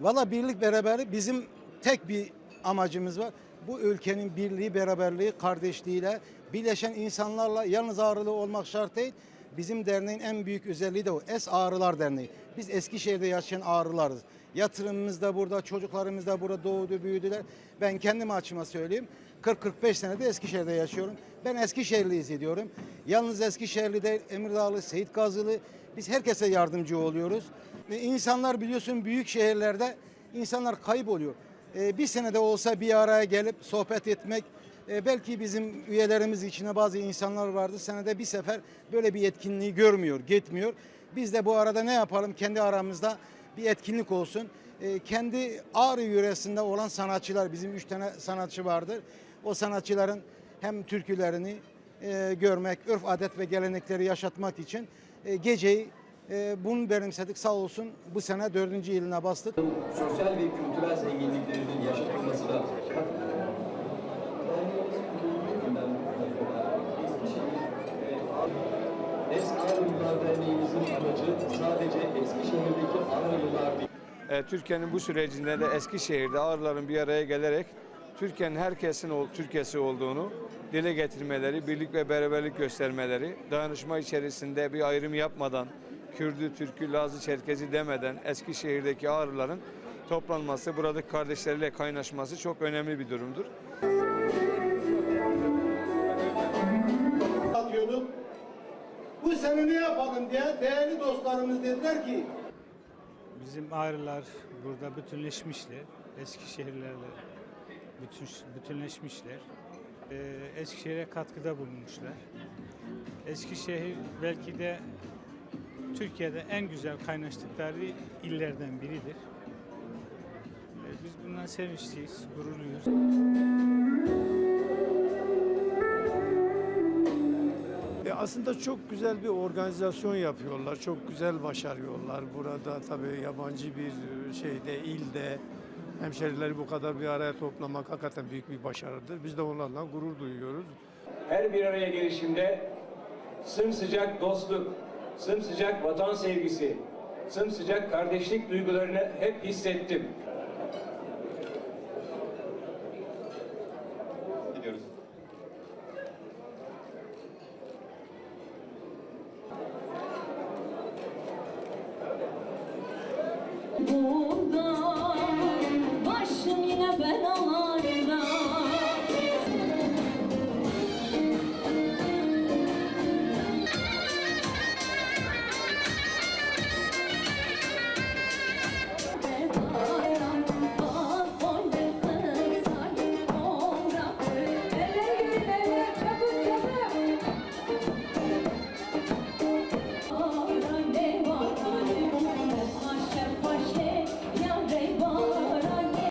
Valla birlik beraberlik bizim tek bir amacımız var. Bu ülkenin birliği, beraberliği, kardeşliğiyle birleşen insanlarla yalnız ağrılı olmak şart değil. Bizim derneğin en büyük özelliği de o. Es Ağrılar Derneği. Biz Eskişehir'de yaşayan ağrılarız. Yatırımımız da burada, çocuklarımız da burada doğdu, büyüdüler. Ben kendim açıma söyleyeyim. 40-45 senedir Eskişehir'de yaşıyorum. Ben Eskişehirliyiz ediyorum. Yalnız Eskişehirli değil, Emirdağlı, Seyit Gazılı. Biz herkese yardımcı oluyoruz. Ve insanlar biliyorsun büyük şehirlerde insanlar kayıp oluyor. Ee, bir senede olsa bir araya gelip sohbet etmek, e, belki bizim üyelerimiz içine bazı insanlar vardı. Senede bir sefer böyle bir etkinliği görmüyor, gitmiyor. Biz de bu arada ne yapalım? Kendi aramızda bir etkinlik olsun. E, kendi Ağrı yöresinde olan sanatçılar, bizim üç tane sanatçı vardır. O sanatçıların hem türkülerini e, görmek, örf adet ve gelenekleri yaşatmak için e, geceyi e, bunu benimsedik. Sağ olsun bu sene dördüncü yılına bastık. sosyal ve kültürel zenginliklerinin yaşatılmasına Eski Ağrılılar Derneğimizin amacı sadece Eskişehir'deki değil. E, Türkiye'nin bu sürecinde de Eskişehir'de ağrıların bir araya gelerek Türkiye'nin herkesin Türkiye'si olduğunu dile getirmeleri, birlik ve beraberlik göstermeleri, dayanışma içerisinde bir ayrım yapmadan, Kürdü, Türkü, Lazı, Çerkezi demeden Eskişehir'deki ağrıların toplanması, buradaki kardeşleriyle kaynaşması çok önemli bir durumdur. atıyorduk. Bu sene ne yapalım diye değerli dostlarımız dediler ki Bizim ağrılar burada bütünleşmişler. Eskişehirlerle bütün, bütünleşmişler. Ee, Eskişehir'e katkıda bulunmuşlar. Eskişehir belki de Türkiye'de en güzel kaynaştıkları illerden biridir. Ee, biz bundan sevinçliyiz, gururluyuz. E aslında çok güzel bir organizasyon yapıyorlar. Çok güzel başarıyorlar. Burada tabii yabancı bir şeyde, ilde hemşerileri bu kadar bir araya toplamak hakikaten büyük bir başarıdır. Biz de onlarla gurur duyuyoruz. her bir araya gelişimde sımsıcak dostluk, sımsıcak vatan sevgisi, sımsıcak kardeşlik duygularını hep hissettim. Gidiyoruz. Bu